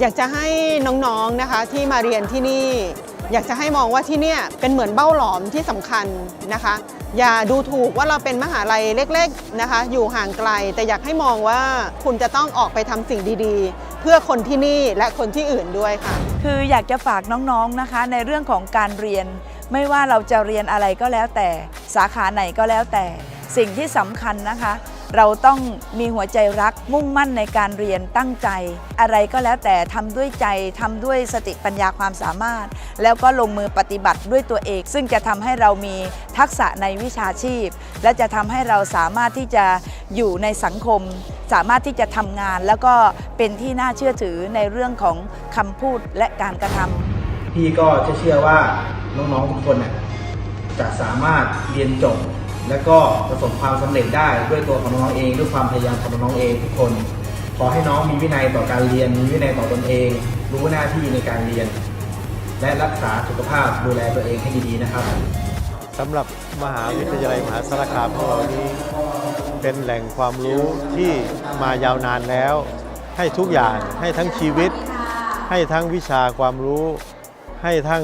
อยากจะให้น้องๆนะคะที่มาเรียนที่นี่ อยากจะให้มองว่าที่เนี่ยเป็นเหมือนเบ้าหลอมที่สำคัญนะคะ อย่าดูถูกว่าเราเป็นมหาลัยเล็กๆนะคะ อยู่ห่างไกล แต่อยากให้มองว่าคุณจะต้องออกไปทำสิ่งดีๆ เพื่อคนที่นี่และคนที่อื่นด้วยค่ะ คืออยากจะฝากน้องๆนะคะ ในเรื่องของการเรียน ไม่ว่าเราจะเรียนอะไรก็แล้วแต่สาขาไหนก็แล้วแต่ สิ่งที่สำคัญนะคะ เราต้องมีหัวใจรักมุ่งมั่นในการเรียนตั้งใจ อะไรก็แล้วแต่ทำด้วยใจทำด้วยสติปัญญาความสามารถ แล้วก็ลงมือปฏิบัติด้วยตัวเอง ซึ่งจะทำให้เรามีทักษะในวิชาชีพ และจะทำให้เราสามารถที่จะอยู่ในสังคม สามารถที่จะทำงาน แล้วก็เป็นที่น่าเชื่อถือในเรื่องของคำพูดและการกระทำพี่ก็จะเชื่อว่าน้องๆทุกคนน่ะจะสามารถเรียนจบ และก็ประสบความสำเร็จได้ด้วยตัวของน้องเองด้วยความพยายามของน้องเองทุกคน ขอให้น้องมีวินัยต่อการเรียนมีวินัยต่อตนเอง รู้หน้าที่ในการเรียน และรักษาสุขภาพดูแลตัวเองให้ดีๆนะครับสำหรับมหาวิทยาลัยมหาสารคามของเรานี้เป็นแหล่งความรู้ที่มายาวนานแล้ว ให้ทุกอย่างให้ทั้งชีวิต ให้ทั้งวิชาความรู้ ให้ทั้ง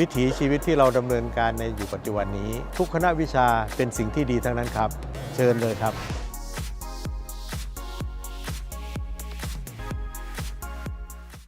วิถีชีวิตที่เราดำเนินการในอยู่ปัจจุบันนี้ ทุกคณะวิชาเป็นสิ่งที่ดีทั้งนั้นครับ เชิญเลยครับ